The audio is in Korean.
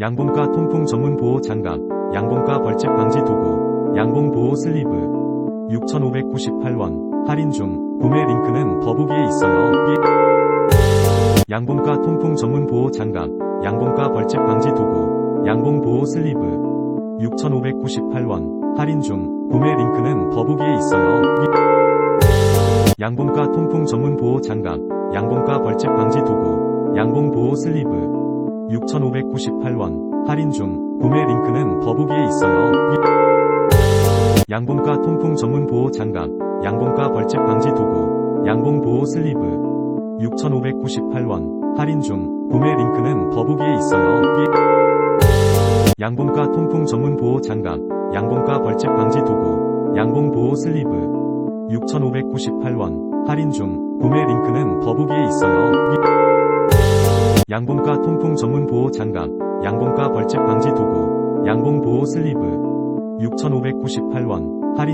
양봉가 통풍 전문 보호 장갑, 양봉가 벌집 방지 도구, 양봉 보호 슬리브. 6,598원. 할인 중. 구매 링크는 더보기에 있어요. 양봉가 통풍 전문 보호 장갑, 양봉가 벌집 방지 도구, 양봉 보호 슬리브. 6,598원. 할인 중. 구매 링크는 더보기에 있어요. 양봉가 통풍 전문 보호 장갑, 양봉가 벌집 방지 도구, 양봉 보호 슬리브. 6,598원. 할인 중. 구매 링크는 더보기에 있어요. 양봉가 통풍 전문 보호 장갑, 양봉가 벌집 방지 도구, 양봉 보호 슬리브. 6,598원. 할인 중. 구매 링크는 더보기에 있어요. 양봉가 통풍 전문 보호 장갑, 양봉가 벌집 방지 도구, 양봉 보호 슬리브. 6,598원. 할인 중. 구매 링크는 더보기에 있어요. 양봉가 통풍 전문 보호 장갑, 양봉가 벌집 방지 도구, 양봉 보호 슬리브. 6,598원. 할인